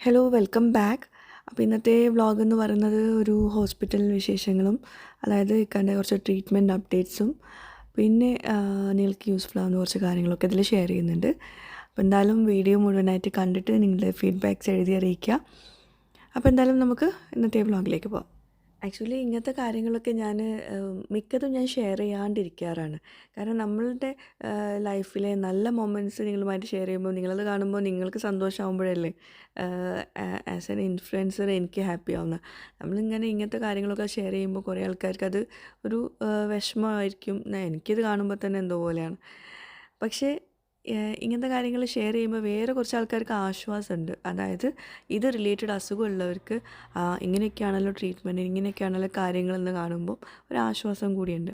Hello welcome back അപ്പോൾ ഇന്നത്തെ vlog എന്ന് പറയുന്നത് ഒരു ഹോസ്പിറ്റൽ വിശേഷങ്ങളും അതായത് ഇക്കാന്റെ കുറച്ച് ട്രീറ്റ്മെന്റ് അപ്ഡേറ്റ്സും പിന്നെ നിങ്ങൾക്ക് യൂസ്ഫുൾ ആവുന്ന കുറച്ച് കാര്യങ്ങളൊക്കെ ഇതിൽ ഷെയർ ചെയ്യുന്നുണ്ട്. അപ്പോൾ എന്തായാലും വീഡിയോ മുഴുവനായിട്ട് കണ്ടിട്ട് നിങ്ങളുടെ ഫീഡ്ബാക്ക്സ് എഴുതി അറിയിക്കുക. അപ്പോൾ എന്തായാലും നമുക്ക് ഇന്നത്തെ വ്ളോഗിലേക്ക് പോകാം ആക്ച്വലി ഇങ്ങനത്തെ കാര്യങ്ങളൊക്കെ ഞാൻ മിക്കതും ഞാൻ ഷെയർ ചെയ്യാണ്ടിരിക്കാറാണ്. കാരണം നമ്മളുടെ ലൈഫിലെ നല്ല മൊമെന്റ്സ് നിങ്ങളുമായിട്ട് ഷെയർ ചെയ്യുമ്പോൾ നിങ്ങളത് കാണുമ്പോൾ നിങ്ങൾക്ക് സന്തോഷമാകുമ്പോഴല്ലേ ആസ് എൻ ഇൻഫ്ലുവൻസർ എനിക്ക് ഹാപ്പി ആവുന്ന നമ്മളിങ്ങനെ ഇങ്ങനത്തെ കാര്യങ്ങളൊക്കെ ഷെയർ ചെയ്യുമ്പോൾ കുറേ ആൾക്കാർക്ക് അത് ഒരു വിഷമമായിരിക്കും. എനിക്കിത് കാണുമ്പോൾ തന്നെ എന്തോ പോലെയാണ്. പക്ഷേ ഇങ്ങനത്തെ കാര്യങ്ങൾ ഷെയർ ചെയ്യുമ്പോൾ വേറെ കുറച്ച് ആൾക്കാർക്ക് ആശ്വാസമുണ്ട് അതായത് ഇത് റിലേറ്റഡ് അസുഖമുള്ളവർക്ക് ഇങ്ങനെയൊക്കെയാണല്ലോ ട്രീറ്റ്മെന്റ് ഇങ്ങനെയൊക്കെയാണല്ലോ കാര്യങ്ങളെന്ന് കാണുമ്പോൾ ഒരു ആശ്വാസം കൂടിയുണ്ട്.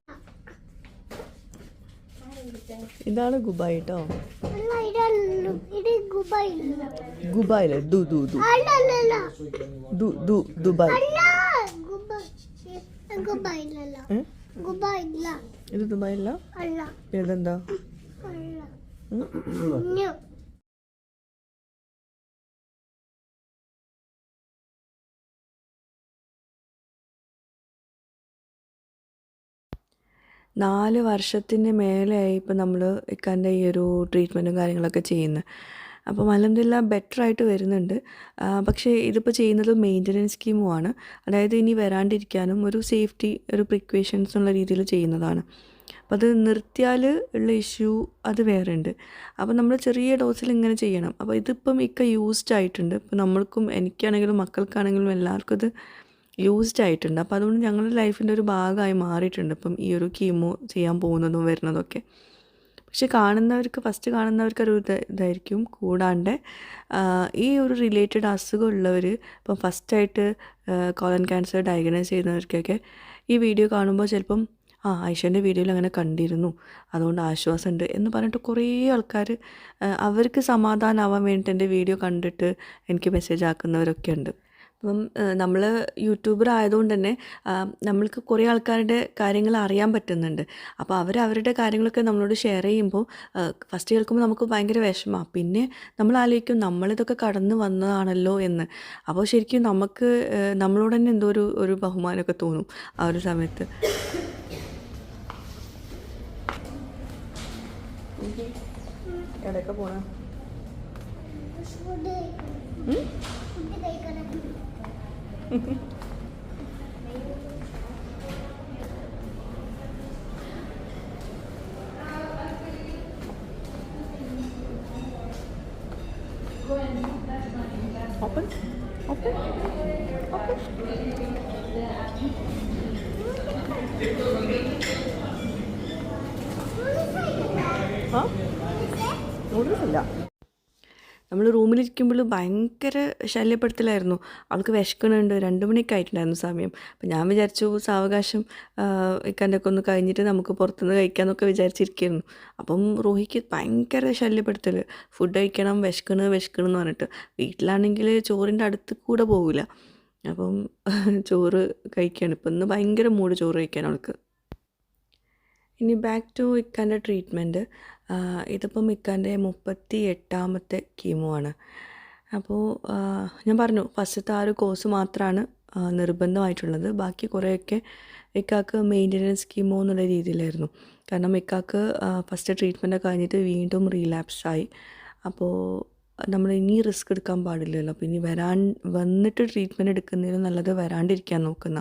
ഇതാണ് ഗുബായ് കേട്ടോ അല്ല ഇതല്ല ഇത് ഗുബൈല ഗുബായിലെ ദു ദു ദുബായ്? ഇത് ദുബായില്ല അല്ല? ഇതെന്താ നാല് വർഷത്തിന് മേലെയായി ഇപ്പം നമ്മൾ ഇക്കാന്റെ ഈ ഒരു ട്രീറ്റ്മെന്റും കാര്യങ്ങളൊക്കെ ചെയ്യുന്നത്. അപ്പം അലഹമില്ല ബെറ്റർ ആയിട്ട് വരുന്നുണ്ട്. പക്ഷേ ഇതിപ്പോൾ ചെയ്യുന്നത് മെയിന്റനൻസ് സ്കീമുമാണ് അതായത് ഇനി വരാണ്ടിരിക്കാനും ഒരു സേഫ്റ്റി ഒരു പ്രിക്വേഷൻസ് എന്നുള്ള രീതിയിൽ ചെയ്യുന്നതാണ്. അപ്പോൾ അത് നിർത്തിയാൽ ഉള്ള ഇഷ്യൂ അത് വേറെ ഉണ്ട്. അപ്പോൾ നമ്മൾ ചെറിയ ഡോസിൽ ഇങ്ങനെ ചെയ്യണം. അപ്പോൾ ഇതിപ്പം ഇക്ക യൂസ്ഡ് ആയിട്ടുണ്ട്. ഇപ്പം നമ്മൾക്കും എനിക്കാണെങ്കിലും മക്കൾക്കാണെങ്കിലും എല്ലാവർക്കും ഇത് യൂസ്ഡ് ആയിട്ടുണ്ട്. അപ്പോൾ അതുകൊണ്ട് ഞങ്ങളുടെ ലൈഫിന്റെ ഒരു ഭാഗമായി മാറിയിട്ടുണ്ട് ഇപ്പം ഈ ഒരു കീമോ ചെയ്യാൻ പോകുന്നതും വരുന്നതൊക്കെ. പക്ഷെ കാണുന്നവർക്ക് ഫസ്റ്റ് കാണുന്നവർക്ക് ഒരു ഇത് ഇതായിരിക്കും. കൂടാണ്ട് ഈ ഒരു റിലേറ്റഡ് അസുഖമുള്ളവർ ഇപ്പം ഫസ്റ്റായിട്ട് കോളൻ ക്യാൻസർ ഡയഗ്നോസ് ചെയ്യുന്നവർക്കൊക്കെ ഈ വീഡിയോ കാണുമ്പോൾ ചിലപ്പം ആ ഐഷന്റെ വീഡിയോയിൽ അങ്ങനെ കണ്ടിരുന്നു. അതുകൊണ്ട് ആശ്വാസമുണ്ട് എന്ന് പറഞ്ഞിട്ട് കുറേ ആൾക്കാർ അവർക്ക് സമാധാനമാവാൻ വേണ്ടിയിട്ട് എന്റെ വീഡിയോ കണ്ടിട്ട് എനിക്ക് മെസ്സേജ് ആക്കുന്നവരൊക്കെ ഉണ്ട്. അപ്പം നമ്മൾ യൂട്യൂബർ ആയതുകൊണ്ട് തന്നെ നമ്മൾക്ക് കുറേ ആൾക്കാരുടെ കാര്യങ്ങൾ അറിയാൻ പറ്റുന്നുണ്ട്. അപ്പോൾ അവർ അവരുടെ കാര്യങ്ങളൊക്കെ നമ്മളോട് ഷെയർ ചെയ്യുമ്പോൾ ഫസ്റ്റ് കേൾക്കുമ്പോൾ നമുക്ക് ഭയങ്കര വിഷമമാണ് പിന്നെ നമ്മൾ ആലോചിക്കും നമ്മളിതൊക്കെ കടന്നു വന്നതാണല്ലോ എന്ന്. അപ്പോൾ ശരിക്കും നമുക്ക് നമ്മളോട് തന്നെ എന്തോ ഒരു ഒരു ബഹുമാനമൊക്കെ തോന്നും ആ ഒരു സമയത്ത്. എവിടെയൊക്കെ പോണ? ഫുഡ് കഴിക്കണം റൂമിലിരിക്കുമ്പോൾ ഭയങ്കര ശല്യപ്പെടുത്തലായിരുന്നു. അവൾക്ക് വിശക്കണുണ്ട് രണ്ട് മണിയൊക്കെ ആയിട്ടുണ്ടായിരുന്നു സമയം. അപ്പം ഞാൻ വിചാരിച്ചു സാവകാശം ഇക്കാന്റെ ഒക്കെ ഒന്ന് കഴിഞ്ഞിട്ട് നമുക്ക് പുറത്തുനിന്ന് കഴിക്കാമെന്നൊക്കെ വിചാരിച്ചിരിക്കുന്നു അപ്പം റോഹിക്ക് ഭയങ്കര ശല്യപ്പെടുത്തൽ ഫുഡ് കഴിക്കണം വിശക്കണ് വിശക്കണ് എന്ന് പറഞ്ഞിട്ട്. വീട്ടിലാണെങ്കിൽ ചോറിന്റെ അടുത്ത് കൂടെ പോകില്ല അപ്പം ചോറ് കഴിക്കുകയാണ് ഇപ്പം ഇന്ന് ഭയങ്കര മൂട് ചോറ് കഴിക്കാൻ അവൾക്ക് ഇനി ബാക്ക് ടു ഇക്കാന്റെ ട്രീറ്റ്മെന്റ് ഇതിപ്പം ഇക്കാന്റെ മുപ്പത്തി എട്ടാമത്തെ കീമോ ആണ് അപ്പോൾ ഞാൻ പറഞ്ഞു ഫസ്റ്റത്തെ ആ ഒരു കോഴ്സ് മാത്രമാണ് നിർബന്ധമായിട്ടുള്ളത്. ബാക്കി കുറേയൊക്കെ ഇക്കാക്ക് മെയിന്റനൻസ് കീമോ എന്നുള്ള രീതിയിലായിരുന്നു. കാരണം ഇക്കാക്ക് ഫസ്റ്റ് ട്രീറ്റ്മെന്റ് കഴിഞ്ഞിട്ട് വീണ്ടും റീലാപ്സ് ആയി. അപ്പോൾ നമ്മൾ ഇനി റിസ്ക് എടുക്കാൻ പാടില്ലല്ലോ. അപ്പോൾ ഇനി വരാൻ വന്നിട്ട് ട്രീറ്റ്മെന്റ് എടുക്കുന്നതിന് നല്ലത് വരാണ്ടിരിക്കാൻ നോക്കുന്ന.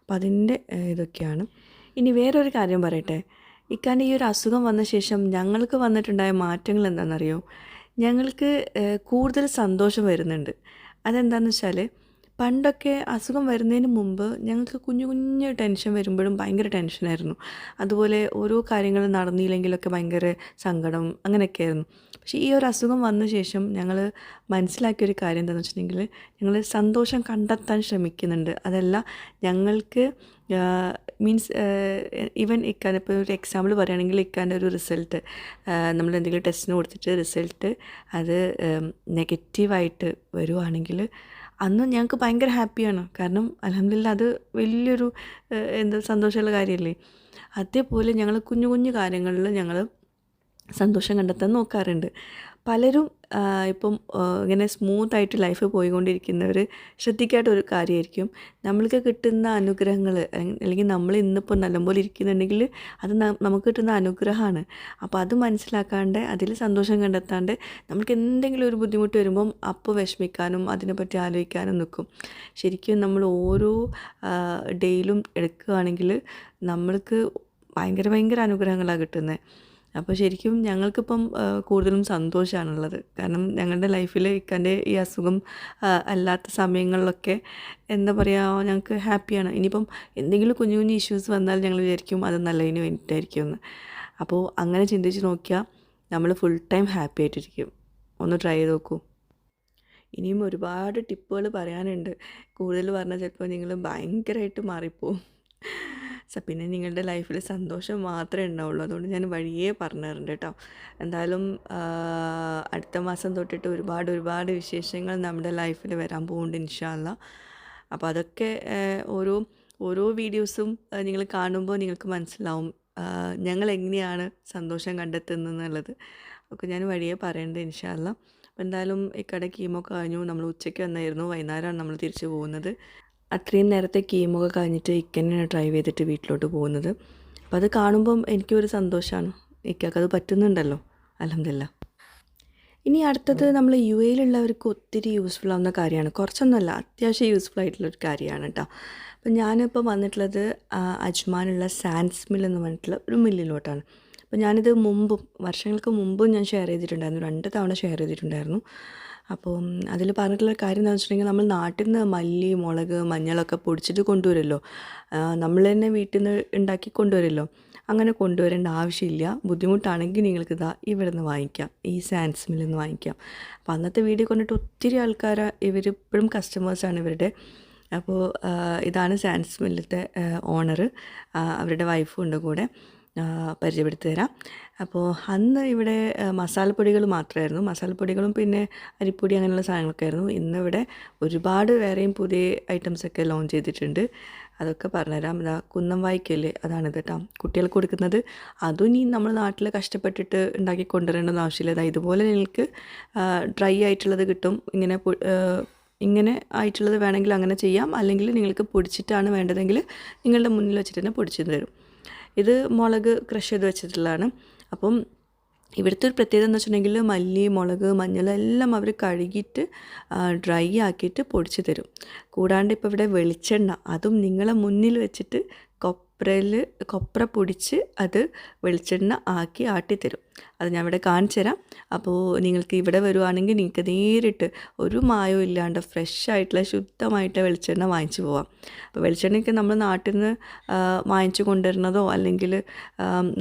അപ്പോൾ അതിന്റെ ഇതൊക്കെയാണ്. ഇനി വേറൊരു കാര്യം പറയട്ടെ. ഇക്കാന്റെ ഈ ഒരു അസുഖം വന്ന ശേഷം ഞങ്ങൾക്ക് വന്നിട്ടുണ്ടായ മാറ്റങ്ങൾ എന്താണെന്നറിയോ? ഞങ്ങൾക്ക് കൂടുതൽ സന്തോഷം വരുന്നുണ്ട്. അതെന്താണെന്ന് വെച്ചാൽ പണ്ടൊക്കെ അസുഖം വരുന്നതിന് മുമ്പ് ഞങ്ങൾക്ക് കുഞ്ഞു കുഞ്ഞു ടെൻഷൻ വരുമ്പോഴും ഭയങ്കര ടെൻഷനായിരുന്നു അതുപോലെ ഓരോ കാര്യങ്ങൾ നടന്നില്ലെങ്കിലൊക്കെ ഭയങ്കര സങ്കടം അങ്ങനെയൊക്കെ ആയിരുന്നു. പക്ഷേ ഈ ഒരു അസുഖം വന്ന ശേഷം ഞങ്ങൾ മനസ്സിലാക്കിയ ഒരു കാര്യം എന്താണെന്ന് വെച്ചിട്ടുണ്ടെങ്കിൽ ഞങ്ങൾ സന്തോഷം കണ്ടെത്താൻ ശ്രമിക്കുന്നുണ്ട്. അതല്ല ഞങ്ങൾക്ക് മീൻസ് ഈവൻ ഇക്കാൻ ഇപ്പോൾ ഒരു എക്സാമ്പിൾ പറയുകയാണെങ്കിൽ ഇക്കാന്റെ ഒരു റിസൾട്ട് നമ്മൾ എന്തെങ്കിലും ടെസ്റ്റിന് കൊടുത്തിട്ട് റിസൾട്ട് അത് നെഗറ്റീവായിട്ട് വരുവാണെങ്കിൽ അന്ന് ഞങ്ങൾക്ക് ഭയങ്കര ഹാപ്പിയാണ്. കാരണം അലഹമില്ല അത് വലിയൊരു എന്താ സന്തോഷമുള്ള കാര്യമല്ലേ അതേപോലെ ഞങ്ങൾ കുഞ്ഞു കുഞ്ഞു കാര്യങ്ങളിൽ ഞങ്ങൾ സന്തോഷം കണ്ടെത്താൻ നോക്കാറുണ്ട്. പലരും ഇപ്പം ഇങ്ങനെ സ്മൂത്തായിട്ട് ലൈഫ് പോയിക്കൊണ്ടിരിക്കുന്നവർ ശ്രദ്ധിക്കാത്ത ഒരു കാര്യമായിരിക്കും നമ്മൾക്ക് കിട്ടുന്ന അനുഗ്രഹങ്ങൾ അല്ലെങ്കിൽ നമ്മൾ ഇന്നിപ്പോൾ നല്ലപോലെ ഇരിക്കുന്നുണ്ടെങ്കിൽ അത് നമുക്ക് കിട്ടുന്ന അനുഗ്രഹമാണ് അപ്പോൾ അത് മനസ്സിലാക്കാണ്ട് അതിൽ സന്തോഷം കണ്ടെത്താണ്ട് നമുക്ക് എന്തെങ്കിലും ഒരു ബുദ്ധിമുട്ട് വരുമ്പം അപ്പോൾ വിഷമിക്കാനും അതിനെപ്പറ്റി ആലോചിക്കാനും നിൽക്കും. ശരിക്കും നമ്മൾ ഓരോ ഡേയിലും എടുക്കുകയാണെങ്കിൽ നമ്മൾക്ക് ഭയങ്കര ഭയങ്കര അനുഗ്രഹങ്ങളാണ് കിട്ടുന്നത്. അപ്പോൾ ശരിക്കും ഞങ്ങൾക്കിപ്പം കൂടുതലും സന്തോഷമാണുള്ളത് കാരണം ഞങ്ങളുടെ ലൈഫിൽ ഇക്കന്റെ ഈ അസുഖം അല്ലാത്ത സമയങ്ങളിലൊക്കെ എന്താ പറയുക ഞങ്ങൾക്ക് ഹാപ്പിയാണ്. ഇനിയിപ്പം എന്തെങ്കിലും കുഞ്ഞു കുഞ്ഞു ഇഷ്യൂസ് വന്നാൽ ഞങ്ങൾ വിചാരിക്കും അത് നല്ലതിന് വേണ്ടിയിട്ടായിരിക്കും എന്ന് അപ്പോൾ അങ്ങനെ ചിന്തിച്ച് നോക്കിയാൽ നമ്മൾ ഫുൾ ടൈം ഹാപ്പി ആയിട്ടിരിക്കും. ഒന്ന് ട്രൈ ചെയ്ത് നോക്കൂ. ഇനിയും ഒരുപാട് ടിപ്പുകൾ പറയാനുണ്ട്. കൂടുതൽ പറഞ്ഞാൽ ചിലപ്പോൾ നിങ്ങൾ ഭയങ്കരമായിട്ട് മാറിപ്പോവും. പിന്നെ നിങ്ങളുടെ ലൈഫിൽ സന്തോഷം മാത്രമേ ഉണ്ടാവുള്ളൂ. അതുകൊണ്ട് ഞാൻ വഴിയേ പറഞ്ഞു തരുന്നുണ്ട് കേട്ടോ. എന്തായാലും അടുത്ത മാസം തൊട്ടിട്ട് ഒരുപാട് ഒരുപാട് വിശേഷങ്ങൾ നമ്മുടെ ലൈഫിൽ വരാൻ പോകുന്നുണ്ട് ഇൻഷാല്ല അപ്പോൾ അതൊക്കെ ഓരോ ഓരോ വീഡിയോസും നിങ്ങൾ കാണുമ്പോൾ നിങ്ങൾക്ക് മനസ്സിലാവും ഞങ്ങൾ എങ്ങനെയാണ് സന്തോഷം കണ്ടെത്തുന്നത് എന്നുള്ളത് ഒക്കെ ഞാൻ വഴിയേ പറയേണ്ടത് ഇൻഷാല്ല അപ്പോൾ എന്തായാലും ഇക്കടെ കീമോ കഴിഞ്ഞു. നമ്മൾ ഉച്ചയ്ക്ക് വന്നായിരുന്നു. വൈകുന്നേരമാണ് നമ്മൾ തിരിച്ചു പോകുന്നത്. അത്രയും നേരത്തെ കീമോ ഒക്കെ കഴിഞ്ഞിട്ട് ഇക്കനെയാണ് ഡ്രൈവ് ചെയ്തിട്ട് വീട്ടിലോട്ട് പോകുന്നത്. അപ്പോൾ അത് കാണുമ്പം എനിക്കൊരു സന്തോഷമാണ് ഇക്കൊക്കെ അത് പറ്റുന്നുണ്ടല്ലോ. അലഹമില്ല ഇനി അടുത്തത് നമ്മൾ യു എയിലുള്ളവർക്ക് ഒത്തിരി യൂസ്ഫുൾ ആവുന്ന കാര്യമാണ്. കുറച്ചൊന്നുമല്ല അത്യാവശ്യം യൂസ്ഫുൾ ആയിട്ടുള്ളൊരു കാര്യമാണ് കേട്ടോ അപ്പം ഞാനിപ്പോൾ വന്നിട്ടുള്ളത് അജ്മാനുള്ള സാൻസ് മിൽ എന്ന് പറഞ്ഞിട്ടുള്ള ഒരു മില്ലിലോട്ടാണ് അപ്പോൾ ഞാനിത് മുമ്പും വർഷങ്ങൾക്ക് മുമ്പും ഞാൻ ഷെയർ ചെയ്തിട്ടുണ്ടായിരുന്നു. രണ്ട് തവണ ഷെയർ ചെയ്തിട്ടുണ്ടായിരുന്നു. അപ്പോൾ അതിൽ പറഞ്ഞിട്ടുള്ള കാര്യം എന്താണെന്ന് വെച്ചിട്ടുണ്ടെങ്കിൽ നമ്മൾ നാട്ടിൽ നിന്ന് മല്ലി മുളക് മഞ്ഞളൊക്കെ പൊടിച്ചിട്ട് കൊണ്ടുവരുമല്ലോ. നമ്മൾ തന്നെ വീട്ടിൽ നിന്ന് ഉണ്ടാക്കി കൊണ്ടുവരുമല്ലോ. അങ്ങനെ കൊണ്ടുവരേണ്ട ആവശ്യമില്ല. ബുദ്ധിമുട്ടാണെങ്കിൽ നിങ്ങൾക്ക് ഇതാ ഇവിടെ നിന്ന് വാങ്ങിക്കാം. ഈ സാൻസ് മില്ലിൽ നിന്ന് വാങ്ങിക്കാം. അപ്പോൾ അന്നത്തെ വീഡിയോ കൊണ്ടിട്ട് ഒത്തിരി ആൾക്കാർ ഇവർ ഇപ്പോഴും കസ്റ്റമേഴ്സാണ് ഇവരുടെ. അപ്പോൾ ഇതാണ് സാൻസ് മില്ലത്തെ ഓണർ അവരുടെ വൈഫും ഉണ്ട് കൂടെ. പരിചയപ്പെടുത്തി തരാം. അപ്പോൾ അന്ന് ഇവിടെ മസാലപ്പൊടികൾ മാത്രമായിരുന്നു മസാലപ്പൊടികളും പിന്നെ അരിപ്പൊടി അങ്ങനെയുള്ള സാധനങ്ങളൊക്കെ ആയിരുന്നു. ഇന്നിവിടെ ഒരുപാട് വേറെയും പുതിയ ഐറ്റംസൊക്കെ ലോഞ്ച് ചെയ്തിട്ടുണ്ട്. അതൊക്കെ പറഞ്ഞുതരാം. ഇതാ കുന്നം വായിക്കല്ലേ അതാണിത് കേട്ടോ. കുട്ടികൾക്ക് കൊടുക്കുന്നത്. അതും ഇനി നമ്മൾ നാട്ടിൽ കഷ്ടപ്പെട്ടിട്ട് ഉണ്ടാക്കി കൊണ്ടുവരേണ്ടെന്ന് ആവശ്യമില്ല. അതായത് ഇതുപോലെ നിങ്ങൾക്ക് ഡ്രൈ ആയിട്ടുള്ളത് കിട്ടും. ഇങ്ങനെ ഇങ്ങനെ ആയിട്ടുള്ളത് വേണമെങ്കിൽ അങ്ങനെ ചെയ്യാം. അല്ലെങ്കിൽ നിങ്ങൾക്ക് പൊടിച്ചിട്ടാണ് വേണ്ടതെങ്കിൽ നിങ്ങളുടെ മുന്നിൽ വെച്ചിട്ട് തന്നെ പൊടിച്ചു തരും. ഇത് മുളക് ക്രഷ് ചെയ്ത് വെച്ചിട്ടുള്ളതാണ്. അപ്പം ഇവിടുത്തെ ഒരു പ്രത്യേകത എന്ന് വെച്ചിട്ടുണ്ടെങ്കിൽ മല്ലി മുളക് മഞ്ഞൾ എല്ലാം അവർ കഴുകിയിട്ട് ഡ്രൈ ആക്കിയിട്ട് പൊടിച്ച് തരും. കൂടാണ്ട് ഇപ്പോൾ ഇവിടെ വെളിച്ചെണ്ണ അതും നിങ്ങളെ മുന്നിൽ വെച്ചിട്ട് കൊപ്രയിൽ കൊപ്ര പൊടിച്ച് അത് വെളിച്ചെണ്ണ ആക്കി ആട്ടിത്തരും. അത് ഞാൻ ഇവിടെ കാണിച്ചു തരാം. അപ്പോൾ നിങ്ങൾക്ക് ഇവിടെ വരുവാണെങ്കിൽ നിങ്ങൾക്ക് നേരിട്ട് ഒരു മായവും ഇല്ലാണ്ട് ഫ്രഷ് ആയിട്ടുള്ള ശുദ്ധമായിട്ട് വെളിച്ചെണ്ണ വാങ്ങിച്ചു പോവാം. അപ്പോൾ വെളിച്ചെണ്ണയ്ക്ക് നമ്മൾ നാട്ടിൽ നിന്ന് വാങ്ങിച്ചു കൊണ്ടുവരുന്നതോ അല്ലെങ്കിൽ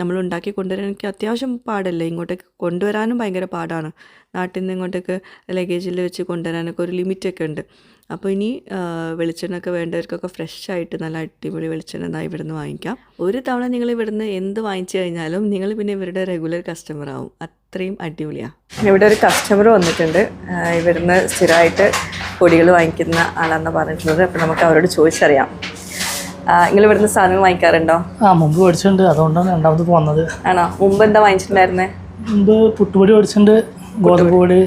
നമ്മൾ ഉണ്ടാക്കി കൊണ്ടുവരാനൊക്കെ അത്യാവശ്യം പാടല്ലേ? ഇങ്ങോട്ടേക്ക് കൊണ്ടുവരാനും ഭയങ്കര പാടാണ്. നാട്ടിൽ നിന്ന് ഇങ്ങോട്ടേക്ക് ലഗേജിൽ വെച്ച് കൊണ്ടുവരാനൊക്കെ ഒരു ലിമിറ്റൊക്കെ ഉണ്ട്. അപ്പോൾ ഇനി വെളിച്ചെണ്ണൊക്കെ വെളിച്ചെണ്ണയൊക്കെ വേണ്ടവർക്കൊക്കെ ഫ്രഷ് ആയിട്ട് നല്ല അടിപൊളി വെളിച്ചെണ്ണ എന്നാൽ ഇവിടുന്ന് വാങ്ങിക്കാം. ഒരു തവണ നിങ്ങൾ ഇവിടുന്ന് എന്ത് വാങ്ങിച്ചു കഴിഞ്ഞാലും നിങ്ങൾ പിന്നെ ഇവരുടെ റെഗുലർ കസ്റ്റമർ ആവും. അത്രയും അടിപൊളിയാണ് ഇവിടെ ഒരു കസ്റ്റമർ വന്നിട്ടുണ്ട്. ഇവിടുന്ന് സ്ഥിരമായിട്ട് പൊടികൾ വാങ്ങിക്കുന്ന ആളാണെന്ന് പറഞ്ഞിട്ടുള്ളത്. അപ്പോൾ നമുക്ക് അവരോട് ചോദിച്ചറിയാം. നിങ്ങൾ ഇവിടുന്ന് സാധനങ്ങൾ വാങ്ങിക്കാറുണ്ടോ? ആ മുമ്പ് മേടിച്ചിട്ടുണ്ട്. അതുകൊണ്ടാണ് രണ്ടാമത് പോകുന്നത് വന്നത്. ആണോ? മുമ്പ് എന്താ വാങ്ങിച്ചിട്ടുണ്ടായിരുന്നേ? മുമ്പ് പുട്ടുപൊടി മേടിച്ചിട്ടുണ്ട്. ഗോതമ്പ് പൊടി.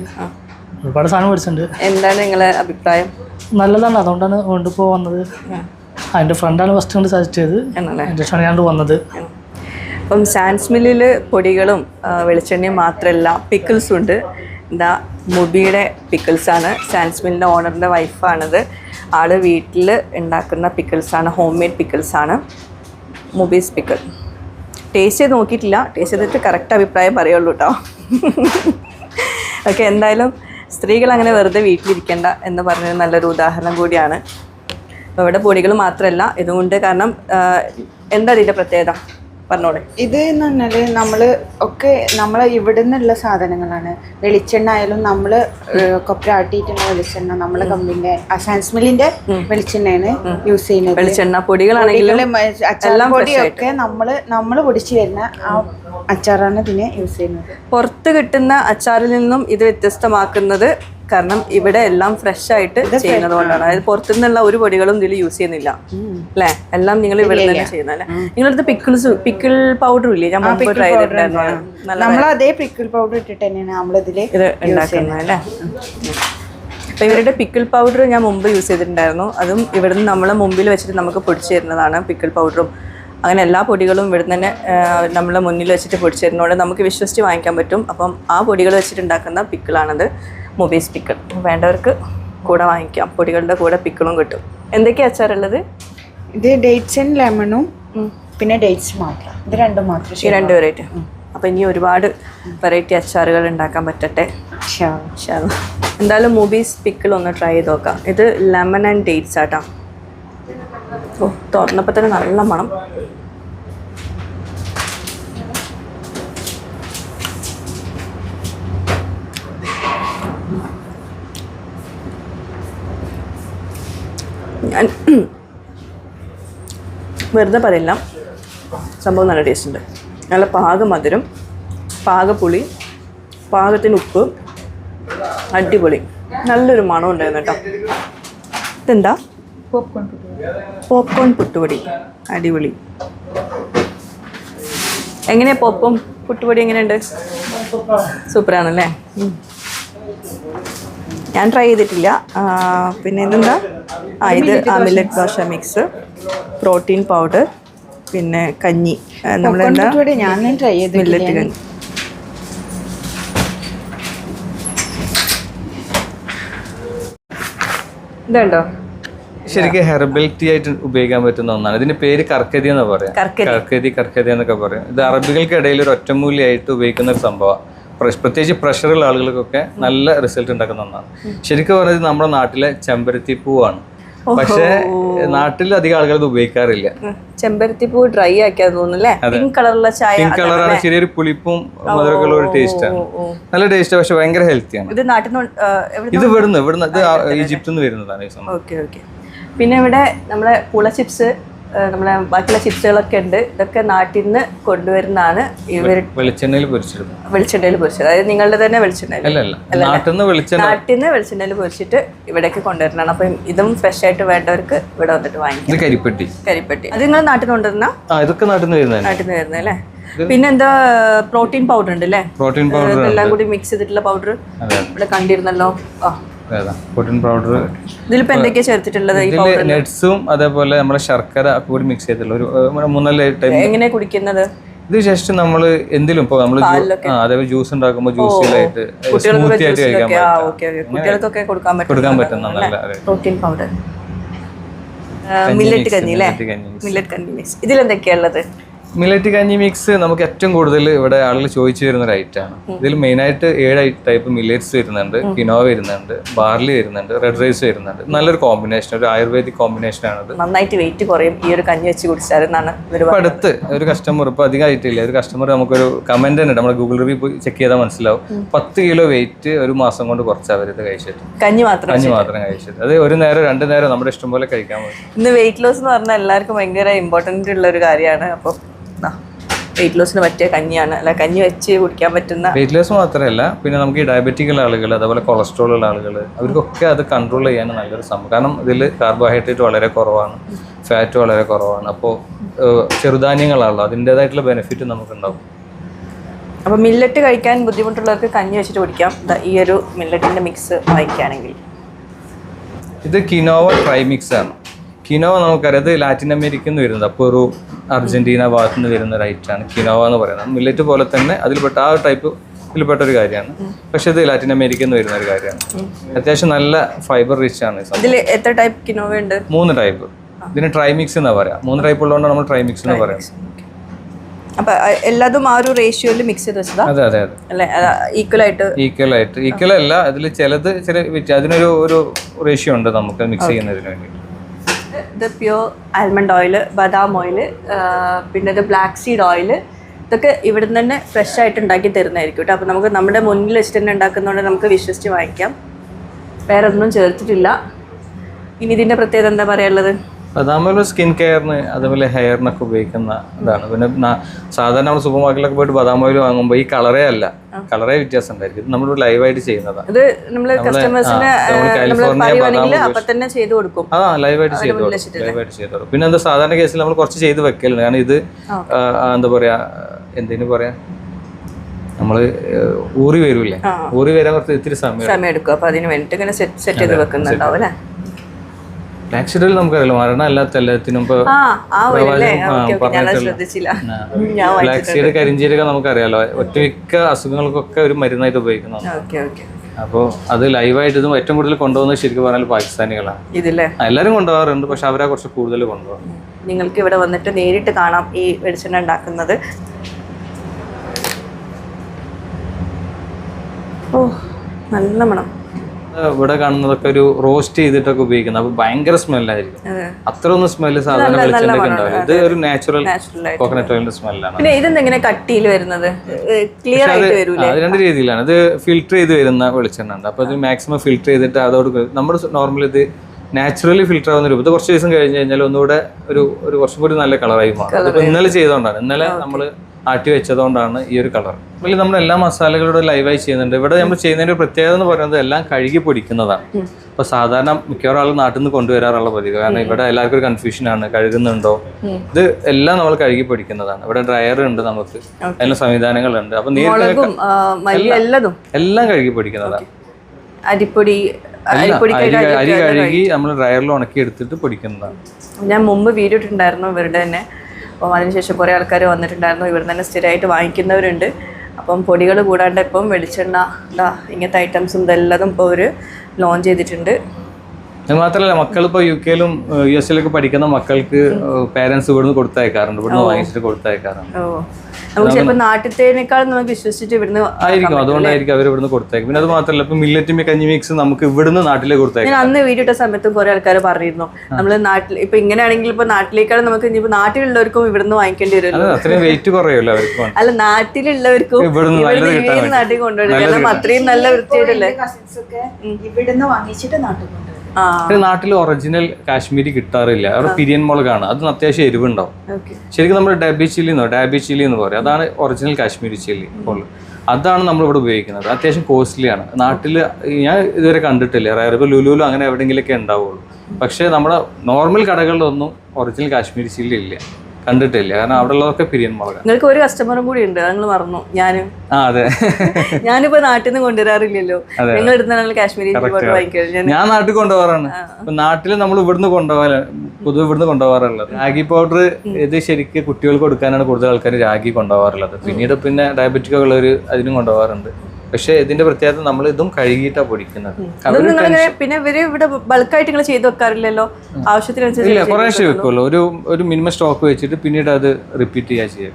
ഒരുപാട് സാധനം മേടിച്ചിട്ടുണ്ട്. എന്താണ് നിങ്ങളെ അഭിപ്രായം? നല്ലതാണ്. അതുകൊണ്ടാണ് ഇപ്പോൾ വന്നത്. അതിന്റെ ഫ്രണ്ടാണ് ഫസ്റ്റ് കൊണ്ട് സജസ്റ്റ് ചെയ്ത് ഞാൻ വന്നത്. അപ്പം സാൻസ് മില്ലിൽ പൊടികളും വെളിച്ചെണ്ണയും മാത്രമല്ല പിക്കിൾസും ഉണ്ട്. എന്താ മുബിയുടെ പിക്കിൾസാണ് സാൻസ് മില്ലിന്റെ ഓണറിന്റെ വൈഫാണിത് ആൾ വീട്ടിൽ ഉണ്ടാക്കുന്ന പിക്കിൾസാണ് ഹോം മെയ്ഡ് പിക്കിൾസാണ് മുബീസ് പിക്കിൾ ടേസ്റ്റ് ചെയ്ത് നോക്കിയിട്ടില്ല. ടേസ്റ്റ് ചെയ്തിട്ട് കറക്റ്റ് അഭിപ്രായം പറയുള്ളൂ കേട്ടോ ഓക്കെ എന്തായാലും സ്ത്രീകൾ അങ്ങനെ വെറുതെ വീട്ടിലിരിക്കേണ്ട എന്ന് പറഞ്ഞ നല്ലൊരു ഉദാഹരണം കൂടിയാണ്. അപ്പോൾ ഇവിടെ പൊടികൾ മാത്രമല്ല ഇതുകൊണ്ട് കാരണം എന്താ ഇതിന്റെ പ്രത്യേകത? പറഞ്ഞോളെ. ഇത് എന്ന് പറഞ്ഞാൽ നമ്മൾ ഒക്കെ നമ്മൾ ഇവിടെ നിന്നുള്ള സാധനങ്ങളാണ്. വെളിച്ചെണ്ണ ആയാലും നമ്മൾ ഏഹ് കൊപ്ര ആട്ടിയിട്ടുള്ള വെളിച്ചെണ്ണ നമ്മളെ കമ്പനിന്റെ അസാൻസ് മില്ലിന്റെ വെളിച്ചെണ്ണയാണ് യൂസ് ചെയ്യുന്നത്. വെളിച്ചെണ്ണ പൊടികളാണെങ്കിലും അച്ചാർ പൊടിയൊക്കെ നമ്മൾ നമ്മൾ പൊടിച്ചു വരുന്ന ആ അച്ചാറാണ് ഇതിനെ യൂസ് ചെയ്യുന്നത്. പുറത്ത് കിട്ടുന്ന അച്ചാറിൽ നിന്നും ഇത് വ്യത്യസ്തമാക്കുന്നത് കാരണം ഇവിടെ എല്ലാം ഫ്രഷ് ആയിട്ട് ചെയ്യുന്നത് കൊണ്ടാണ് അതായത് പുറത്തുനിന്നുള്ള ഒരു പൊടികളും ഇതിൽ യൂസ് ചെയ്യുന്നില്ല. അല്ലേ? എല്ലാം നിങ്ങൾ ഇവിടെ തന്നെ ചെയ്യുന്ന അല്ലേ? നിങ്ങളടുത്ത് പിക്കിൾസ് പിക്കിൾ പൗഡർ ഇല്ലേ? ഞാൻ മുമ്പ് ട്രൈ ചെയ്തിട്ടുണ്ടായിരുന്നു നമ്മൾ അതേ. പിക്കിൾ പൗഡർ ഇട്ടിട്ട് തന്നെയാണ് നമ്മളിതിൽ ഇത് ഉണ്ടാക്കുന്നത് അല്ലേ? അപ്പൊ ഇവരുടെ പിക്കിൾ പൗഡർ ഞാൻ മുമ്പ് യൂസ് ചെയ്തിട്ടുണ്ടായിരുന്നു. അതും ഇവിടുന്ന് നമ്മളെ മുമ്പിൽ വെച്ചിട്ട് നമുക്ക് പൊടിച്ചു തരുന്നതാണ് പിക്കിൾ പൗഡറും അങ്ങനെ എല്ലാ പൊടികളും ഇവിടുന്ന് തന്നെ നമ്മളെ മുന്നിൽ വെച്ചിട്ട് പൊടിച്ചു തരുന്നതുകൊണ്ട് നമുക്ക് വിശ്വസിച്ച് വാങ്ങിക്കാൻ പറ്റും. അപ്പം ആ പൊടികൾ വെച്ചിട്ടുണ്ടാക്കുന്ന പിക്കിളാണത് മൊബൈസ് പിക്കിൾ വേണ്ടവർക്ക് കൂടെ വാങ്ങിക്കാം. പൊടികളുടെ കൂടെ പിക്കിളും കിട്ടും. എന്തൊക്കെയാ അച്ചാറുള്ളത്? ഇത് ഡേറ്റ്സ് ആൻഡ് ലെമണും പിന്നെ ഡേറ്റ്സ് മാത്രം. ഇത് രണ്ടും മാത്രം ഈ രണ്ട് വെറൈറ്റി അപ്പം ഇനി ഒരുപാട് വെറൈറ്റി അച്ചാറുകൾ ഉണ്ടാക്കാൻ പറ്റട്ടെ. എന്തായാലും മൂവീസ് പിക്കിൾ ഒന്ന് ട്രൈ ചെയ്ത് നോക്കാം. ഇത് ലെമൺ ആൻഡ് ഡേറ്റ്സ് ആട്ടാ. ഓ തുറന്നപ്പോൾ തന്നെ നല്ല മണം. ഞാൻ വെറുതെ പറയില്ല. സംഭവം നല്ല ടേസ്റ്റ് ഉണ്ട്. നല്ല പാക മധുരം പാക പുളി പാകത്തിന് ഉപ്പ് അടിപൊളി. നല്ലൊരു മണം ഉണ്ടായിരുന്നു കേട്ടോ. ഇതെന്താ? പോപ്കോൺ പോപ്കോൺ പുട്ടുപൊടി. അടിപൊളി. എങ്ങനെയാ പോപ്പും പുട്ടുപൊടി എങ്ങനെയുണ്ട്? സൂപ്പറാണല്ലേ. ഞാൻ ട്രൈ ചെയ്തിട്ടില്ല. പിന്നെ ഇതെന്താ? ആ ഇത് millet dosa mix protein powder പിന്നെ കഞ്ഞി. നമ്മൾ നമ്മളെന്താ? ഞാൻ ട്രൈ ചെയ്തിട്ടില്ല മില്ലറ്റ് കഞ്ഞി. ഇതുണ്ടോ? ശരിക്കും ഹെർബൽ ടീ ആയിട്ട് ഉപയോഗിക്കാൻ പറ്റുന്ന ഒന്നാണ്. ഇതിന്റെ പേര് കർക്കതി എന്ന് പറയാം. കർക്കതി. കർക്കതി എന്നൊക്കെ പറയും. ഇത് അറബികൾക്കിടയിൽ ഒരു ഒറ്റമൂലിയായിട്ട് ഉപയോഗിക്കുന്ന ഒരു സംഭവമാണ് പ്രത്യേകിച്ച് പ്രഷറുള്ള ആളുകൾക്കൊക്കെ നല്ല റിസൾട്ട് ഉണ്ടാക്കുന്ന ഒന്നാണ്. ശരിക്കും പറഞ്ഞത് നമ്മുടെ നാട്ടിലെ ചെമ്പരത്തി പൂവാണ് പക്ഷേ നാട്ടിൽ അധികം ആളുകൾ ഇത് ഉപയോഗിക്കാറില്ല. ചെമ്പരത്തി പൂ ഡ്രൈ ആക്കിയാ തോന്നുന്നു അല്ലേ? പിങ്ക് കളറുള്ള ചായ പിങ്ക് കളറാണ് ചെറിയൊരു പുളിപ്പും മധുരക്കുള്ള ഒരു ടേസ്റ്റാണ് നല്ല ടേസ്റ്റ് പക്ഷെ ഭയങ്കര ഹെൽത്തിയാണ് ഇത് നാട്ടിൽ നിന്ന് ഇത് ഇവിടുന്ന് ഇവിടുന്ന് ഇത് ഈജിപ്തിൽ നിന്ന് വരുന്നതാണ് ഈ സംഭവം. Okay okay. പിന്നെ ഇവിടെ നമ്മുടെ പുള ചിപ്സ് നമ്മളെ ബാക്കിയുള്ള ചിപ്സുകളൊക്കെ ഉണ്ട്. ഇതൊക്കെ നാട്ടിൽ നിന്ന് കൊണ്ടുവരുന്നതാണ് ഇവർ വെളിച്ചെണ്ണയിൽ പൊരിച്ചെടുക്കും. വെളിച്ചെണ്ണയിൽ പൊരിച്ചത്. അതായത് നിങ്ങളുടെ തന്നെ വെളിച്ചെണ്ണയിൽ. നാട്ടിൽ നിന്ന് വെളിച്ചെണ്ണയിൽ പൊരിച്ചിട്ട് ഇവിടേക്ക് കൊണ്ടുവരുന്നതാണ്. അപ്പം ഇതും ഫ്രഷ് ആയിട്ട് വേണ്ടവർക്ക് ഇവിടെ വന്നിട്ട് വാങ്ങിക്കും. കരിപ്പെട്ടി. കരിപ്പെട്ടി. അത് നിങ്ങൾ നാട്ടിൽ നിന്ന് കൊണ്ടുവരുന്ന ഇതൊക്കെ നാട്ടിൽ നിന്ന് നാട്ടിൽ നിന്ന് വരുന്നത് അല്ലേ പിന്നെ എന്താ പ്രോട്ടീൻ പൗഡർ ഉണ്ട് അല്ലേ പ്രോട്ടീൻ പൗഡർ എല്ലാം കൂടി മിക്സ് ചെയ്തിട്ടുള്ള പൗഡർ ഇവിടെ കണ്ടിരുന്നല്ലോ. ആ. പ്രോട്ടീൻ പൗഡർ ഇതിലിപ്പോ എന്തൊക്കെയാ ചേർത്തിട്ടുള്ളത് ഈ ഇതിൽ നട്ട്സും അതേപോലെ നമ്മുടെ ശർക്കര കൂടി മിക്സ് ചെയ്തിട്ടുള്ള ഒരു ടൈം എങ്ങനെ കുടിക്കുന്നത്? ഇത് ജസ്റ്റ് നമ്മൾ എന്തിലും ഇപ്പോൾ നമ്മൾ അതേപോലെ ജ്യൂസ് ഉണ്ടാക്കുമ്പോൾ ജ്യൂസിലായിട്ട് സ്മൂത്തി ആയിട്ട് കഴിക്കാൻ പറ്റും കുട്ടികൾക്കൊക്കെ കൊടുക്കാൻ പറ്റുന്ന നല്ല അതെ. പ്രോട്ടീൻ പൗഡർ മില്ലറ്റ് കഞ്ഞി അല്ലേ? മില്ലറ്റ് കഞ്ഞി ഇതിലെന്തൊക്കെയാ ഉള്ളത്? മില്ലറ്റ് കഞ്ഞി മിക്സ് നമുക്ക് ഏറ്റവും കൂടുതൽ ഇവിടെ ആളുകൾ ചോദിച്ചു വരുന്ന ഒരു ഐറ്റമാണ് ഇതിൽ മെയിൻ ആയിട്ട് ഏഴ് ടൈപ്പ് മില്ലറ്റ്സ് വരുന്നുണ്ട് കിനോ വരുന്നുണ്ട് ബാർലി വരുന്നുണ്ട് റെഡ് റൈസ് വരുന്നുണ്ട്. നല്ലൊരു കോമ്പിനേഷൻ ഒരു ആയുർവേദിക് കോമ്പിനേഷൻ ആണത്. നന്നായിട്ട് വെയിറ്റ് കുറയും. ഈ ഒരു കഞ്ഞി വെച്ച് കുടിച്ചാലെന്നാണ് ഇപ്പൊ അടുത്ത് ഒരു കസ്റ്റമർ ഇപ്പൊ അധികം ആയിട്ടില്ല. ഒരു കസ്റ്റമർ നമുക്കൊരു കമന്റ് തന്നെ നമ്മുടെ ഗൂഗിൾ റിവ്യൂ പോയി ചെക്ക് ചെയ്താൽ മനസ്സിലാവും. പത്ത് കിലോ വെയിറ്റ് ഒരു മാസം കൊണ്ട് കുറച്ചാൽ അവരത് കഴിച്ചിട്ട്. കഞ്ഞി മാത്രം കഞ്ഞി മാത്രം കഴിച്ചിട്ട്. അത് ഒരു നേരം രണ്ട് നേരം നമ്മുടെ ഇഷ്ടം പോലെ കഴിക്കാൻ പറ്റും. ഇന്ന് വെയിറ്റ് ലോസ് എന്ന് പറഞ്ഞാൽ എല്ലാവർക്കും ഭയങ്കര ഇമ്പോർട്ടന്റ് ഉള്ള ഒരു കാര്യമാണ്. അപ്പോൾ വെയിറ്റ് ലോസിന് പറ്റിയ കഞ്ഞിയാണ്. അല്ല കഞ്ഞി വെച്ച് കുടിക്കാൻ പറ്റുന്ന വെയിറ്റ് ലോസ് മാത്രമല്ല പിന്നെ നമുക്ക് ഈ ഡയബറ്റിക് ഉള്ള ആളുകൾ അതുപോലെ കൊളസ്ട്രോൾ ഉള്ള ആളുകൾ അവർക്കൊക്കെ അത് കൺട്രോൾ ചെയ്യാൻ നല്ലൊരു സംഭവം കാരണം ഇതിൽ കാർബോഹൈഡ്രേറ്റ് വളരെ കുറവാണ് ഫാറ്റ് വളരെ കുറവാണ്. അപ്പോൾ ചെറുധാന്യങ്ങളാണല്ലോ അതിന്റെതായിട്ടുള്ള ബെനിഫിറ്റ് നമുക്കുണ്ടാവും. അപ്പോൾ മില്ലറ്റ് കഴിക്കാൻ ബുദ്ധിമുട്ടുള്ളവർക്ക് കഞ്ഞി വെച്ചിട്ട് കുടിക്കാം. ഈ ഒരു മില്ലറ്റിന്റെ മിക്സ് വാങ്ങിക്കുകയാണെങ്കിൽ ഇത് കിനോവ ട്രൈ മിക്സ് ആണ്. കിനോവ നമുക്കറിയാം. അത് ലാറ്റിൻ അമേരിക്കയിൽ നിന്ന് വരുന്നത്. അപ്പോൾ ഒരു അർജന്റീന ഭാഗത്തു നിന്ന് വരുന്ന ഒരു ഐറ്റാണ് കിനോവ എന്ന് പറയുന്നത്. മില്ലറ്റ് പോലെ തന്നെ അതിൽപ്പെട്ട ആ ടൈപ്പ് ഇതിൽപ്പെട്ട ഒരു കാര്യമാണ്. പക്ഷെ ഇത് ലാറ്റിൻ അമേരിക്കയിൽ നിന്ന് വരുന്ന ഒരു കാര്യമാണ്. അത്യാവശ്യം നല്ല ഫൈബർ റിച്ച് ആണ് എത്ര ടൈപ്പ് കിനോവ ഉണ്ട്? മൂന്ന് ടൈപ്പ് ഇതിന് ട്രൈമിക്സ് എന്നാ പറയാം. മൂന്ന് ടൈപ്പ് ഉള്ളതുകൊണ്ട് നമ്മൾ ട്രൈമിക്സ് എന്ന് പറയാം അപ്പം എല്ലാതും ആ ഒരു റേഷ്യോയിൽ മിക്സ് ചെയ്ത് വെച്ചതാ? അതെ അതെ ഈക്വൽ ആയിട്ട്. ഈക്വൽ ആയിട്ട്. ഈക്വൽ അല്ല അതിൽ ചിലത് ചില അതിനൊരു ഒരു റേഷ്യോ ഉണ്ട് നമുക്ക് മിക്സ് ചെയ്യുന്നതിന് വേണ്ടി. ഇത് പ്യൂർ ആൽമണ്ട് ഓയിൽ ബദാം ഓയിൽ പിന്നെ ഇത് ബ്ലാക്ക് സീഡ് ഓയിൽ ഇതൊക്കെ ഇവിടെ നിന്ന് തന്നെ ഫ്രഷ് ആയിട്ട് ഉണ്ടാക്കി തരുന്നതായിരിക്കും കേട്ടോ. അപ്പോൾ നമുക്ക് നമ്മുടെ മുന്നിൽ വെച്ചിട്ട് തന്നെ ഉണ്ടാക്കുന്നതുകൊണ്ട് നമുക്ക് വിശ്വസിച്ച് വാങ്ങിക്കാം. വേറെ ഒന്നും ചേർത്തിട്ടില്ല. ഇനി ഇതിന്റെ പ്രത്യേകത എന്താ പറയാനുള്ളത്? ബദാം സ്കിൻ കെയറിന് അതുപോലെ ഹെയറിനൊക്കെ ഉപയോഗിക്കുന്ന ഇതാണ്. പിന്നെ സാധാരണ നമ്മൾ സൂപ്പർ മാർക്കറ്റിലൊക്കെ പോയിട്ട് ബദാം ഓയിൽ വാങ്ങുമ്പോൾ ഈ കളറേ അല്ല. കളറേ വ്യത്യാസം ഉണ്ടായിരിക്കും ഇത് നമ്മൾ ലൈവായിട്ട് ചെയ്യുന്നതാണ് ഇത് നമ്മൾ കാലിഫോർണിയ ചെയ്തു കൊടുക്കും. ആ ലൈവായിട്ട് ചെയ്തു കൊടുക്കും. ലൈവായിട്ട് ചെയ്തു കൊടുക്കും. പിന്നെ എന്താ സാധാരണ കേസിൽ നമ്മൾ കുറച്ച് ചെയ്ത് വെക്കലുണ്ട്. കാരണം ഇത് എന്താ പറയാ എന്തിനു പറയാ? നമ്മൾ ഊറി വരൂലേ ഊറി വരാൻ കുറച്ച് ഇത്തിരി സമയം സമയം എടുക്കും അപ്പൊ അതിന് വേണ്ടിട്ട് ഇങ്ങനെ സെറ്റ് ചെയ്ത് വെക്കുന്നുണ്ടാവും അല്ലേ? ഷെഡിൽ നമുക്കറിയാലോ മരണം അല്ലാത്ത എല്ലാത്തിനും ബ്ലാക്ക് സീഡ് കരിഞ്ചീരക നമുക്കറിയാലോ. ഒറ്റമിക്ക അസുഖങ്ങൾക്കൊക്കെ ഒരു മരുന്നായിട്ട് ഉപയോഗിക്കുന്നതാണ്. ഓക്കെ അപ്പോൾ അത് ലൈവായിട്ട് ഇതും ഏറ്റവും കൂടുതൽ കൊണ്ടുപോകുന്നത് ശരിക്കും പറഞ്ഞാൽ പാകിസ്ഥാനികളാണ്. എല്ലാവരും കൊണ്ടുപോകാറുണ്ട് പക്ഷെ അവരാ കുറച്ച് കൂടുതൽ കൊണ്ടുപോകും നിങ്ങൾക്ക് ഇവിടെ വന്നിട്ട് നേരിട്ട് കാണാം ഈ വെളിച്ചെണ്ണ ഉണ്ടാക്കുന്നത്. ഓ നല്ല മണം. ഇവിടെ കാണുന്നതൊക്കെ ഒരു റോസ്റ്റ് ചെയ്തിട്ടൊക്കെ ഉപയോഗിക്കുന്നത്. അപ്പൊ ഭയങ്കര സ്മെല്ലായിരിക്കും. അതെ. അത്ര ഒന്നും സ്മെല്ല് സാധാരണ വെളിച്ചെണ്ണൊക്കെ ഉണ്ടാവില്ല. ഇത് ഒരു നാച്ചുറൽ കോക്കനട്ട് ഓയിലിന്റെ സ്മെല്ലാണ്. പിന്നെ കട്ടിയിൽ വരുന്നത്? ക്ലിയർ ആയിട്ട് അത് രണ്ട് രീതിയിലാണ്. ഇത് ഫിൽറ്റർ ചെയ്ത് വരുന്ന വെളിച്ചെണ്ണ ഉണ്ട്. അപ്പൊ ഇത് മാക്സിമം ഫിൽറ്റർ ചെയ്തിട്ട് അതോട് നമ്മൾ നോർമൽ ഇത് നാച്ചുറലി ഫിൽറ്റർ ആവുന്ന രൂപത്തിൽ ഇത് കുറച്ച് ദിവസം കഴിഞ്ഞ് കഴിഞ്ഞാൽ ഒന്നുകൂടെ ഒരു ഒരു കുറച്ചും കൂടി നല്ല കളറായി മാറും. ഇന്നലെ ചെയ്തോണ്ടാണ്. ഇന്നലെ നമ്മൾ ആട്ടി വെച്ചതുകൊണ്ടാണ് ഈ ഒരു കളർ. ഇതിൽ നമ്മൾ എല്ലാ മസാലകളോടും ലൈവായി ചെയ്യുന്നുണ്ട്. ഇവിടെ നമ്മൾ ചെയ്യുന്നതിന്റെ ഒരു പ്രത്യേകത എന്ന് പറയുന്നത് എല്ലാം കഴുകി പൊടിക്കുന്നതാണ്. അപ്പോൾ സാധാരണ മിക്കവാറും ആൾ നാട്ടിൽ നിന്ന് കൊണ്ടുവരാറുള്ള പതിവ്. കാരണം ഇവിടെ എല്ലാവർക്കും ഒരു കൺഫ്യൂഷൻ ആണ്. കഴുകുന്നുണ്ടോ? ഇത് എല്ലാം നമ്മൾ കഴുകി പൊടിക്കുന്നതാണ്. ഇവിടെ ഡ്രയർ ഉണ്ട് നമുക്ക്. അതിനുള്ള സംവിധാനങ്ങളുണ്ട്. അപ്പൊ നേരിട്ട് എല്ലാം. കഴുകി പൊടിക്കുന്നതാണ്. അരിപ്പൊടി അരി കഴുകി നമ്മൾ ഡ്രയറിൽ ഉണക്കി എടുത്തിട്ട് പൊടിക്കുന്നതാണ്. ഞാൻ മുമ്പ് വീഡിയോ ഇട്ടിട്ടുണ്ടായിരുന്നു ഇവരുടെ തന്നെ. അപ്പം അതിനുശേഷം കുറേ ആൾക്കാർ വന്നിട്ടുണ്ടായിരുന്നു. ഇവിടെ തന്നെ സ്ഥിരമായിട്ട് വാങ്ങിക്കുന്നവരുണ്ട്. അപ്പം പൊടികൾ കൂടാണ്ട് ഇപ്പം വെളിച്ചെണ്ണ ഇങ്ങനത്തെ ഐറ്റംസും ഇതെല്ലാതും ഇപ്പോൾ അവർ ലോഞ്ച് ചെയ്തിട്ടുണ്ട്. അത് മാത്രമല്ല മക്കൾ ഇപ്പോൾ യു കെയിലും യു എസിലൊക്കെ പഠിക്കുന്ന മക്കൾക്ക് പേരൻസ് ഇവിടുന്ന് കൊടുത്തയക്കാറുണ്ട്. ഇവിടുന്ന് വാങ്ങിച്ചിട്ട് കൊടുത്തയക്കാറുണ്ട്. ഓ. നമുക്ക് ചിലപ്പോൾ നാട്ടിലത്തേനേക്കാൾ നമുക്ക് വിശ്വസിച്ചിട്ട് ഇവിടുന്ന് ആയിരിക്കും. അതുകൊണ്ടായിരിക്കും അവർ ഇവിടുന്ന് കൊടുത്തേക്കും പിന്നെ അത് മാത്രമല്ല ഇപ്പൊ മില്ലറ്റും കഞ്ഞി മിക്സ് നമുക്ക് ഇവിടുന്ന് നാട്ടിലേക്ക് കൊടുത്തേക്കും ഞാൻ അന്ന് വീഡിയോ ഇട്ട സമയത്തും കുറെ ആൾക്കാർ പറഞ്ഞിരുന്നു. നമ്മൾ നാട്ടിൽ ഇപ്പൊ ഇങ്ങനെയാണെങ്കിൽ ഇപ്പൊ നാട്ടിലേക്കാൾ നമുക്ക് ഇനിയിപ്പോ നാട്ടിലുള്ളവർക്കും ഇവിടുന്ന് വാങ്ങിക്കേണ്ടി വരുമല്ലോ അത് അത്രയും വെയിറ്റ് കുറയല്ലോ അവർക്ക്. അല്ല നാട്ടിലുള്ളവർക്കും ഇവിടുന്ന്. നാട്ടിൽ കൊണ്ടുവരും. അത്രയും നല്ല വൃത്തിയായിട്ടല്ലേ? കസിൻസ് ഒക്കെ ഇവിടുന്ന് വാങ്ങിച്ചിട്ട് നാട്ടിൽ കൊണ്ടുവരും. പിന്നെ നാട്ടിൽ ഒറിജിനൽ കാശ്മീരി കിട്ടാറില്ല. അവിടെ പിരിയൻ മുളകാണ് അത് അത്യാവശ്യം എരിവുണ്ടാവും. ശരിക്കും നമ്മൾ ഡാബി ചില്ലി എന്നോ ഡാബി ചില്ലി എന്ന് പറയും. അതാണ് ഒറിജിനൽ കാശ്മീരി ചില്ലി ഇപ്പോൾ അതാണ് നമ്മൾ ഇവിടെ ഉപയോഗിക്കുന്നത്. അത്യാവശ്യം കോസ്റ്റ്ലി ആണ്. നാട്ടിൽ ഞാൻ ഇതുവരെ കണ്ടിട്ടില്ല. റയർ ഇപ്പോൾ ലുലുലു അങ്ങനെ എവിടെയെങ്കിലുമൊക്കെ ഉണ്ടാവുള്ളൂ. പക്ഷേ നമ്മുടെ നോർമൽ കടകളിലൊന്നും ഒറിജിനൽ കാശ്മീരി ചില്ലി ഇല്ല. കണ്ടിട്ടില്ല. കാരണം അവിടെ ഉള്ളതൊക്കെ പിരിയൻ മുളക് നിങ്ങൾക്ക് ഒരു കസ്റ്റമറും കൂടി ഉണ്ട്. നിങ്ങൾ മറന്നു. ഞാനും. ആ അതെ. ഞാനിപ്പോ നാട്ടിൽ നിന്ന് കൊണ്ടുവരാറില്ലല്ലോ. നിങ്ങൾ കാശ്മീരി ഞാൻ നാട്ടിൽ കൊണ്ടുപോകാറാണ്. ഇപ്പൊ നാട്ടിൽ നമ്മൾ ഇവിടുന്ന് കൊണ്ടുപോകാൻ പൊതുവെ ഇവിടുന്ന് കൊണ്ടുപോകാറുള്ളത്. രാഗി പൗഡർ ഇത് ശരിക്കും കുട്ടികൾക്ക് കൊടുക്കാനാണ് കൂടുതൽ ആൾക്കാർ രാഗി കൊണ്ടുപോകാറുള്ളത്. പിന്നീട് പിന്നെ ഡയബറ്റിക് ഉള്ളവർ അതിനും കൊണ്ടുപോകാറുണ്ട്. പക്ഷെ ഇതിന്റെ പ്രത്യേകത നമ്മൾ ഇതും കഴുകിയിട്ടാണ് പൊടിക്കുന്നത്. പിന്നെ ഇവർ ഇവിടെ ബൾക്കായിട്ട് നിങ്ങൾ ചെയ്ത് വെക്കാറില്ലല്ലോ? ഇല്ല ആവശ്യത്തിനനുസരിച്ച് കുറേശ്ശെ വെക്കുള്ളൂ ഒരു ഒരു മിനിമം സ്റ്റോക്ക് വെച്ചിട്ട് പിന്നീട് അത് റിപ്പീറ്റ് ചെയ്യാ ചെയ്യാം.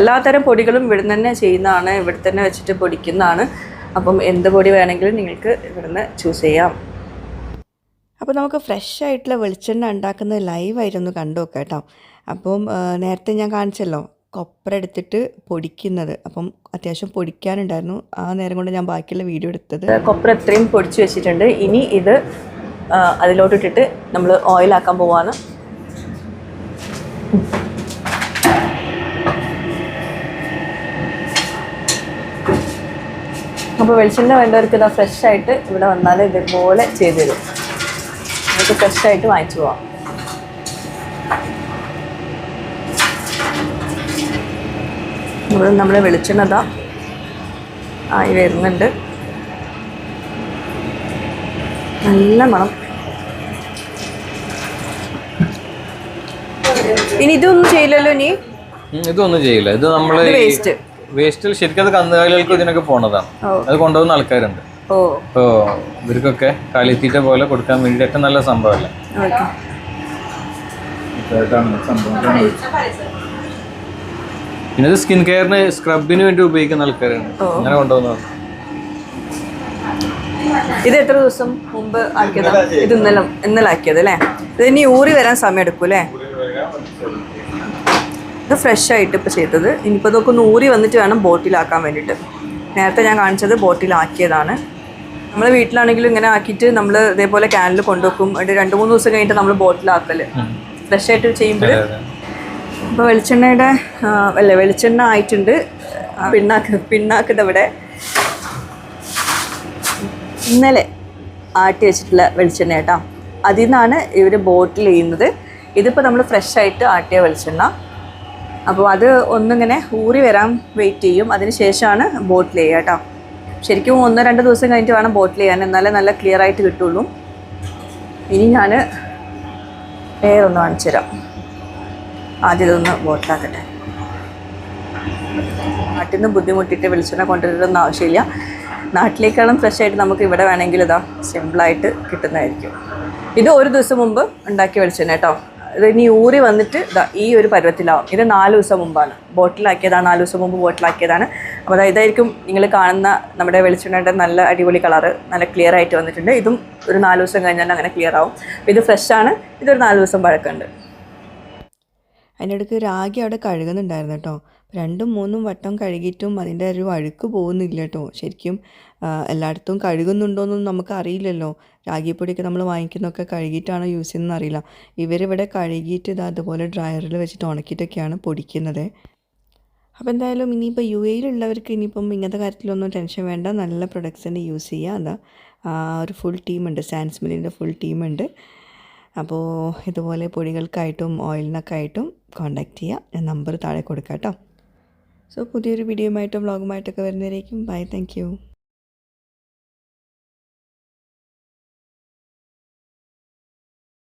എല്ലാത്തരം പൊടികളും ഇവിടെ തന്നെ ചെയ്യുന്നതാണ്. ഇവിടെ തന്നെ വെച്ചിട്ട് പൊടിക്കുന്നതാണ്. അപ്പം എന്ത് പൊടി വേണമെങ്കിലും നിങ്ങൾക്ക് ഇവിടുന്ന് ചൂസ് ചെയ്യാം. അപ്പോൾ നമുക്ക് ഫ്രഷ് ആയിട്ടുള്ള വെളിച്ചെണ്ണ ഉണ്ടാക്കുന്നത് ലൈവായിട്ടൊന്ന് കണ്ടു നോക്കാം കേട്ടോ. അപ്പം നേരത്തെ ഞാൻ കാണിച്ചല്ലോ. കൊപ്ര എടുത്തിട്ട് പൊടിക്കുന്നത്. അപ്പം അത്യാവശ്യം പൊടിക്കാനുണ്ടായിരുന്നു. ആ നേരം കൊണ്ട് ഞാൻ ബാക്കിയുള്ള വീഡിയോ എടുത്തത്. കൊപ്ര എത്രയും പൊടിച്ചു വെച്ചിട്ടുണ്ട്. ഇനി ഇത് അതിലോട്ടിട്ടിട്ട് നമ്മൾ ഓയിലാക്കാൻ പോവാണ്. അപ്പോൾ വെളിച്ചെണ്ണ വേണ്ടവർക്ക് ഇതാ ഫ്രഷ് ആയിട്ട് ഇവിടെ വന്നാൽ ഇതുപോലെ ചെയ്തു തരും. നമുക്ക് ഫ്രഷ് ആയിട്ട് വാങ്ങിച്ചു പോവാം. ഇവിടെ നമ്മൾ വെളിച്ചെണ്ണ ഇതാ ആയി വരുന്നുണ്ട്. നല്ല മണം. ഇനി ഇതൊന്നും ചെയ്യില്ലല്ലോ ഇനി? ഇതൊന്നും ചെയ്യില്ല. ഇത് നമ്മൾ വേസ്റ്റ് വേസ്റ്റിൽ ശരിക്കും അത് കന്നുകാലികൾക്ക് ഇതിനൊക്കെ പോണതാണ്. അത് കൊണ്ടുപോകുന്ന ആൾക്കാരുണ്ട്. ഓ. ഇവർക്കൊക്കെ കാലിത്തീറ്റ പോലെ കൊടുക്കാൻ വേണ്ടിയിട്ട് നല്ല സംഭവമല്ല? ഓക്കെ. പിന്നെ ഇത് സ്കിൻ കെയറിന് സ്ക്രബിന് വേണ്ടി ഉപയോഗിക്കുന്ന ആൾക്കാരാണ്. അങ്ങനെ കൊണ്ടുപോകുന്നത് ഇത് എത്ര ദിവസം മുമ്പ് ആക്കിയതാ? ഇത് ഇന്നലെ ഇന്നലെ ആക്കിയത് അല്ലേ? ഇത് ഇനി ഊറി വരാൻ സമയം എടുക്കും അല്ലേ? ഇത് ഫ്രഷ് ആയിട്ട് ഇപ്പോൾ ചെയ്തത്. ഇനിയിപ്പോൾ ഇതൊക്കെ ഒന്ന് ഊറി വന്നിട്ട് വേണം ബോട്ടിലാക്കാൻ വേണ്ടിയിട്ട്. നേരത്തെ ഞാൻ കാണിച്ചത് ബോട്ടിലാക്കിയതാണ് നമ്മൾ വീട്ടിലാണെങ്കിലും ഇങ്ങനെ ആക്കിയിട്ട് നമ്മൾ ഇതേപോലെ ക്യാനിൽ കൊണ്ടുവെക്കും. രണ്ട് മൂന്ന് ദിവസം കഴിഞ്ഞിട്ട് നമ്മൾ ബോട്ടിലാക്കൽ ഫ്രഷ് ആയിട്ട് ചെയ്യുമ്പോൾ ഇപ്പോൾ വെളിച്ചെണ്ണയുടെ അല്ല വെളിച്ചെണ്ണ ആയിട്ടുണ്ട്. പിണ്ണാക്ക് പിണ്ണാക്ക് ഇവിടെ. ഇന്നലെ ആട്ടി വെച്ചിട്ടുള്ള വെളിച്ചെണ്ണ കേട്ടോ. അതിൽ നിന്നാണ് ഇവർ ബോട്ടിൽ ചെയ്യുന്നത്. ഇതിപ്പോൾ നമ്മൾ ഫ്രഷ് ആയിട്ട് ആട്ടിയ വെളിച്ചെണ്ണ. അപ്പോൾ അത് ഒന്നിങ്ങനെ ഊറി വരാൻ വെയിറ്റ് ചെയ്യും. അതിന് ശേഷമാണ് ബോട്ടിൽ ചെയ്യുക കേട്ടോ. ശരിക്കും ഒന്നോ രണ്ടോ ദിവസം കഴിഞ്ഞിട്ട് വേണം ബോട്ടിൽ ചെയ്യാൻ. എന്നാലേ നല്ല ക്ലിയർ ആയിട്ട് കിട്ടുള്ളൂ. ഇനി ഞാൻ വേറൊന്ന് കാണിച്ചു തരാം ആദ്യം ഇതൊന്ന് ബോട്ടിലാക്കട്ടെ നാട്ടിൽ നിന്ന് ബുദ്ധിമുട്ടിയിട്ട് വെളിച്ചെണ്ണ കൊണ്ടുവരുന്ന ആവശ്യമില്ല. നാട്ടിലേക്കാളും ഫ്രഷ് ആയിട്ട് നമുക്ക് ഇവിടെ വേണമെങ്കിൽ ഇതാ സിമ്പിളായിട്ട് കിട്ടുന്നതായിരിക്കും. ഇത് ഒരു ദിവസം മുമ്പ് ഉണ്ടാക്കിയ വെളിച്ചെണ്ണ കേട്ടോ. ഇത് ഇനി ഊറി വന്നിട്ട് ഇതാ ഈ ഒരു പരുവത്തിലാവും. ഇത് നാല് ദിവസം മുമ്പാണ്. ബോട്ടിലാക്കിയതാണ് നാല് ദിവസം മുമ്പ് ബോട്ടിലാക്കിയതാണ് അപ്പോൾ അതായത് ഇതായിരിക്കും നിങ്ങൾ കാണുന്ന നമ്മുടെ വെളിച്ചെണ്ണയുടെ നല്ല അടിപൊളി കളറ് നല്ല ക്ലിയർ ആയിട്ട് വന്നിട്ടുണ്ട്. ഇതും ഒരു നാല് ദിവസം കഴിഞ്ഞാൽ അങ്ങനെ ക്ലിയർ ആവും. ഇത് ഫ്രഷാണ് ഇതൊരു നാല് ദിവസം പഴക്കമുണ്ട്. അതിനിടയ്ക്ക് രാഗി അവിടെ കഴുകുന്നുണ്ടായിരുന്നു കേട്ടോ. രണ്ടും മൂന്നും വട്ടം കഴുകിയിട്ടും അതിന്റെ ഒരു അഴുക്ക് പോകുന്നില്ല കേട്ടോ. ശരിക്കും എല്ലായിടത്തും കഴുകുന്നുണ്ടോയെന്നൊന്നും നമുക്ക് അറിയില്ലല്ലോ രാഗിപ്പൊടിയൊക്കെ നമ്മൾ വാങ്ങിക്കുന്നൊക്കെ കഴുകിയിട്ടാണോ യൂസ് ചെയ്യുന്നതെന്ന് അറിയില്ല. ഇവരിവിടെ കഴുകിയിട്ട് ഇത് അതുപോലെ ഡ്രയറിൽ വെച്ചിട്ട് ഉണക്കിയിട്ടൊക്കെയാണ് പൊടിക്കുന്നത്. അപ്പോൾ എന്തായാലും ഇനിയിപ്പോൾ യു എയിലുള്ളവർക്ക് ഇനിയിപ്പം ഇങ്ങനത്തെ കാര്യത്തിലൊന്നും ടെൻഷൻ വേണ്ട. നല്ല പ്രൊഡക്ട്സ് തന്നെ യൂസ് ചെയ്യുക. അതാ ഒരു ഫുൾ ടീമുണ്ട്. സാൻസ്മിലിന്റെ ഫുൾ ടീമുണ്ട്. അപ്പോൾ ഇതുപോലെ പൊടികൾക്കായിട്ടും ഓയിലിനൊക്കെ ആയിട്ടും കോൺടാക്റ്റ് ചെയ്യുക. ഞാൻ നമ്പർ താഴെ കൊടുക്കാം കേട്ടോ. സോ പുതിയൊരു വീഡിയോയുമായിട്ടും വ്ളോഗുമായിട്ടൊക്കെ വരുന്നവരേക്കും ബൈ താങ്ക്